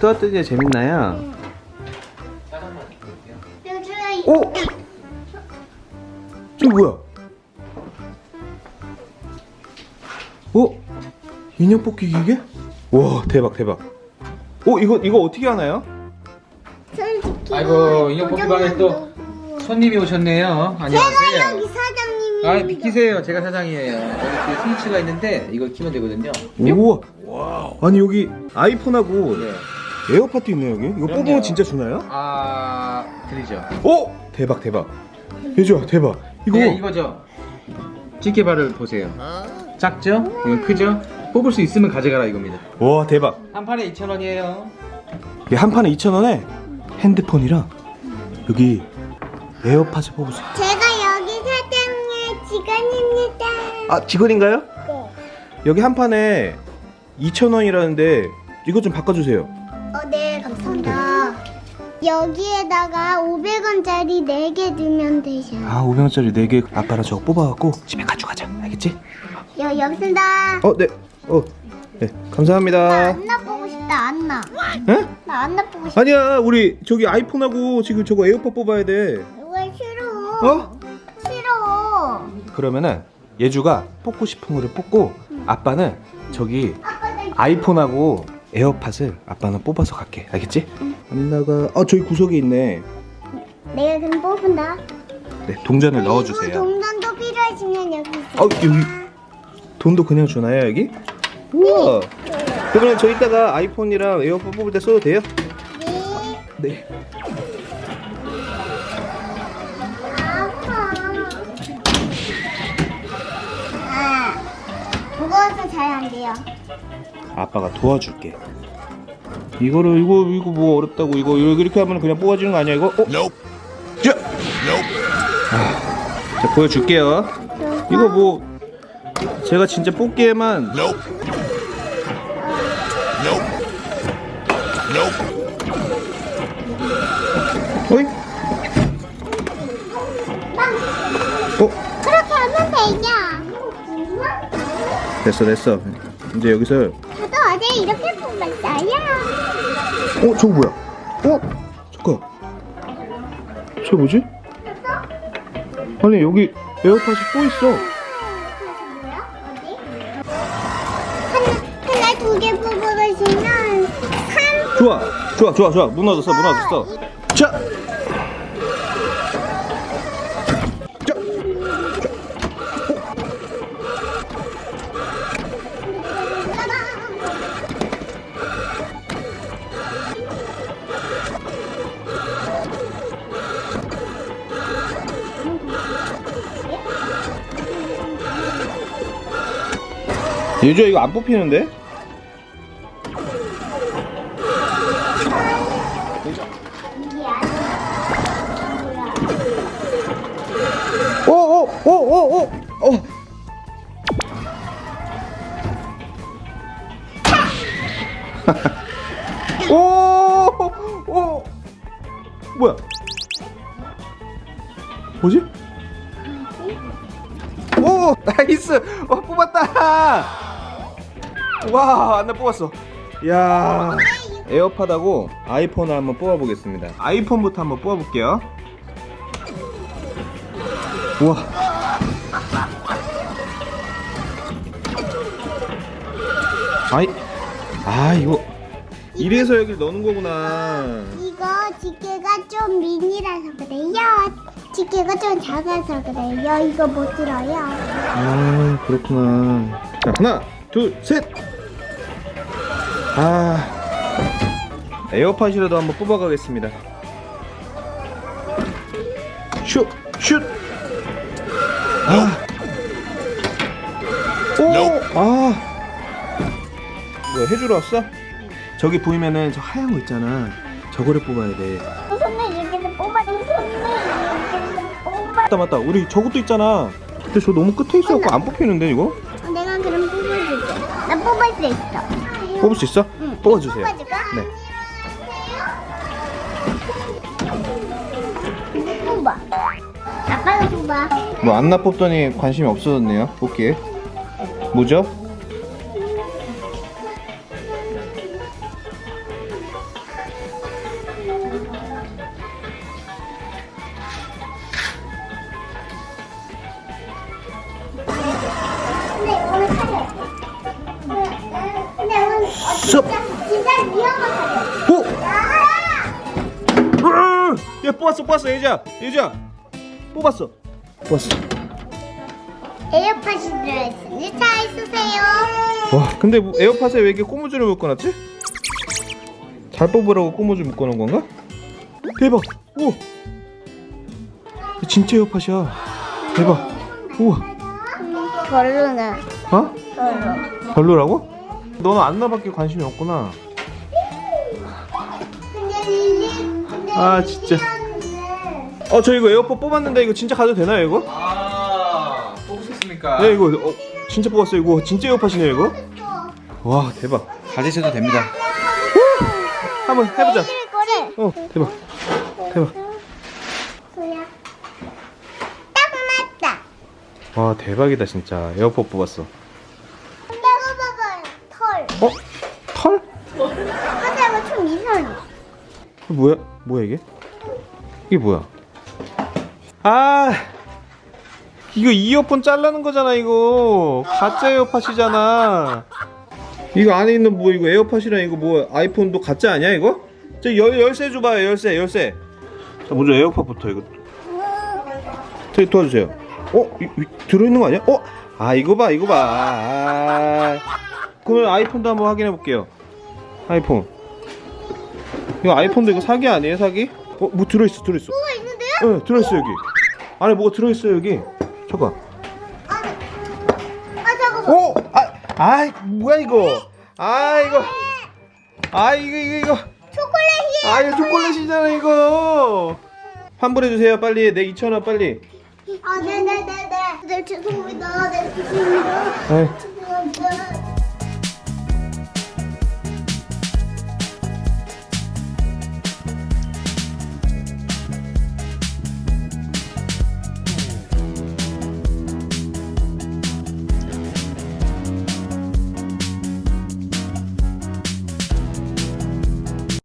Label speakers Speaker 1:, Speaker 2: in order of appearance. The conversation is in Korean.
Speaker 1: 뚜아뚜지 재밌나요? 오! 이거 뭐야? 어? 인형 뽑기 기계? 와 대박 대박. 오 이거 이거 어떻게 하나요?
Speaker 2: 아이고, 인형 뽑기 방에 또
Speaker 3: 고정만
Speaker 2: 손님이 오셨네요. 안녕하세요. 아, 비키세요. 제가 사장이에요. 여기 그 스위치가 있는데 이걸 키면 되거든요.
Speaker 1: 우와. 아니 여기 아이폰하고
Speaker 2: 네.
Speaker 1: 에어팟도 있네요 여기. 이거. 뽑으면 진짜 주나요?
Speaker 2: 아, 드리죠.
Speaker 1: 오 대박 대박. 예주야 대박. 이거
Speaker 2: 네, 이거죠. 집게발을 보세요. 작죠? 이건 크죠? 뽑을 수 있으면 가져가라 이겁니다.
Speaker 1: 와 대박.
Speaker 2: 한 판에 2,000원이에요.
Speaker 1: 이게 한 판에 2,000원에 핸드폰이랑 여기 에어팟을 뽑을 수
Speaker 3: 여기 사장의 직원입니다.
Speaker 1: 아 직원인가요?
Speaker 3: 네.
Speaker 1: 여기 한 판에 2,000원이라는데 이거 좀 바꿔주세요.
Speaker 3: 어, 네, 감사합니다. 여기에다가 500원짜리 4개 넣으면 되셔요.
Speaker 1: 아 500원짜리 4개 아빠랑 저거 뽑아갖고 집에 가져가자. 알겠지?
Speaker 3: 여, 여기 있습니다.
Speaker 1: 어 네. 어 네.
Speaker 3: 나
Speaker 1: 감사합니다.
Speaker 3: 안나 보고 싶다, 안나.
Speaker 1: 에?
Speaker 3: 나 안나 보고 싶다.
Speaker 1: 아니야 우리 저기 아이폰하고 지금 저거 에어팟 뽑아야 돼.
Speaker 3: 왜 싫어?
Speaker 1: 어? 그러면은 예주가 뽑고 싶은 거를 뽑고 아빠는 저기 아이폰하고 에어팟을 아빠는 뽑아서 갈게. 알겠지? 안나가 아 저기 구석에 있네.
Speaker 3: 내가 그럼 뽑은다.
Speaker 1: 네 동전을
Speaker 3: 그리고
Speaker 1: 넣어주세요.
Speaker 3: 동전도 필요하시면 여기 있어.
Speaker 1: 어 여기 돈도 그냥 주나요 여기? 우와. 그러면 저 이따가 아이폰이랑 에어팟 뽑을 때 써도 돼요?
Speaker 3: 네.
Speaker 1: 네.
Speaker 3: 아파. 아, 무거워서 잘 안 돼요.
Speaker 1: 아빠가 도와줄게. 이거를 이거 이거 뭐 어렵다고 이거 이거 이렇게 하면 그냥 뽑아지는 거 아니야 이거? 어? 자. 아, 자 보여줄게요. 이거 뭐 제가 진짜 뽑기에만 어이? 어?
Speaker 3: 그렇게 하면 되냐?
Speaker 1: 됐어 됐어. 이제 여기서
Speaker 3: 저도 어제 이렇게 뽑았어요.
Speaker 1: 어 저거 뭐야? 어? 잠깐. 저 뭐지? 아니 여기 에어팟이 또 있어.
Speaker 3: 하나, 하나 두 개 뽑아가시면 3
Speaker 1: 좋아 좋아 좋아 좋아 무너졌어 무너졌어. 자. 자. 예주야 이거 안 뽑히는데? 어, 오오오오오 어. 오, 오, 뭐야? 뭐지? 오, 나이스! 어, 뽑았다! 와, 나 뽑았어. 야 에어팟하고 아이폰을 한번 뽑아보겠습니다. 아이폰부터 한번 뽑아볼게요. 우와. 아이, 아 이거 이래서 여기를 넣는 거구나.
Speaker 3: 이거 집게가 좀 미니라서 그래요. 집게가 좀 작아서 그래요. 이거 못 들어요.
Speaker 1: 아 그렇구나. 자 하나, 둘, 셋. 아 에어팟이라도 한번 뽑아가겠습니다. 슛, 슛. 아. 오, 아. 뭐야 해주러 왔어? 저기 보이면은 저 하얀 거 있잖아. 저거를 뽑아야 돼.
Speaker 3: 손을 여기서 뽑아. 손을 여기서 뽑아.
Speaker 1: 맞다 맞다. 우리 저것도 있잖아. 근데 저 너무 끝에 있어갖고 안 뽑히는데 이거?
Speaker 3: 내가 그럼 뽑아줄게. 나 뽑을 수 있어.
Speaker 1: 뽑을 수 있어?
Speaker 3: 응.
Speaker 1: 뽑아주세요.
Speaker 3: 뽑아줄까?
Speaker 1: 네.
Speaker 3: 뽑아. 아빠가 뽑아.
Speaker 1: 뭐 안나 뽑더니 관심이 없어졌네요. 뽑기에. 뭐죠?
Speaker 3: 위험하다.
Speaker 1: 오! 으아! 야 뽑았어 뽑았어 예지야 예지야 뽑았어 뽑았어
Speaker 3: 에어팟이 들어있으니 잘 쓰세요.
Speaker 1: 와 근데 뭐 에어팟에 왜 이렇게 고무줄을 묶어놨지? 잘 뽑으라고 고무줄 묶어놓은 건가? 대박 오 진짜 에어팟이야 대박 우와
Speaker 3: 별로는
Speaker 1: 어?
Speaker 3: 별로.
Speaker 1: 별로라고? 너는 안나밖에 관심이 없구나
Speaker 3: 근데 릴리 근데
Speaker 1: 아, 진짜. 어저 이거 에어팟 뽑았는데 이거 진짜 가도 되나요 이거?
Speaker 2: 아 뽑으셨습니까?
Speaker 1: 네 이거 어, 진짜 뽑았어요 이거 진짜 에어팟이네요 이거 와 대박
Speaker 2: 가지셔도 됩니다.
Speaker 1: 한번 해보자. 어 대박 대박
Speaker 3: 그야. 딱 맞다.
Speaker 1: 와 대박이다 진짜 에어팟 뽑았어. 어? 털?
Speaker 3: 화장은 좀 이상해.
Speaker 1: 뭐야 뭐야 이게? 이게 뭐야 아 이거 이어폰 잘라는 거잖아 이거 가짜 에어팟이잖아 이거 안에 있는 뭐 이거 에어팟이랑 이거 뭐 아이폰도 가짜 아니야 이거? 저 열, 열쇠 줘봐요 열쇠 열쇠 자 먼저 에어팟부터 이거 저 도와주세요 어? 이, 이, 들어있는 거 아니야? 어? 아 이거 봐 이거 봐 아, 그러면 아이폰도 한번 확인해 볼게요 아이폰 이거 아이폰도 이거 사기 아니에요 사기? 어? 뭐 들어있어 들어있어
Speaker 3: 뭐가 있는데요?
Speaker 1: 네 들어있어 여기 안에 뭐가 들어있어요 여기 잠깐
Speaker 3: 아, 아 잠깐만.
Speaker 1: 오! 아, 아 뭐야 이거 아 이거 아 이거 이거 이거
Speaker 3: 초콜릿이.
Speaker 1: 아 이거 초콜릿이잖아 이거 환불해주세요 빨리 내 2,000원 빨리
Speaker 3: 아 네네네네. 네 죄송합니다. 네 죄송합니다.
Speaker 1: 에이,
Speaker 3: 죄송합니다.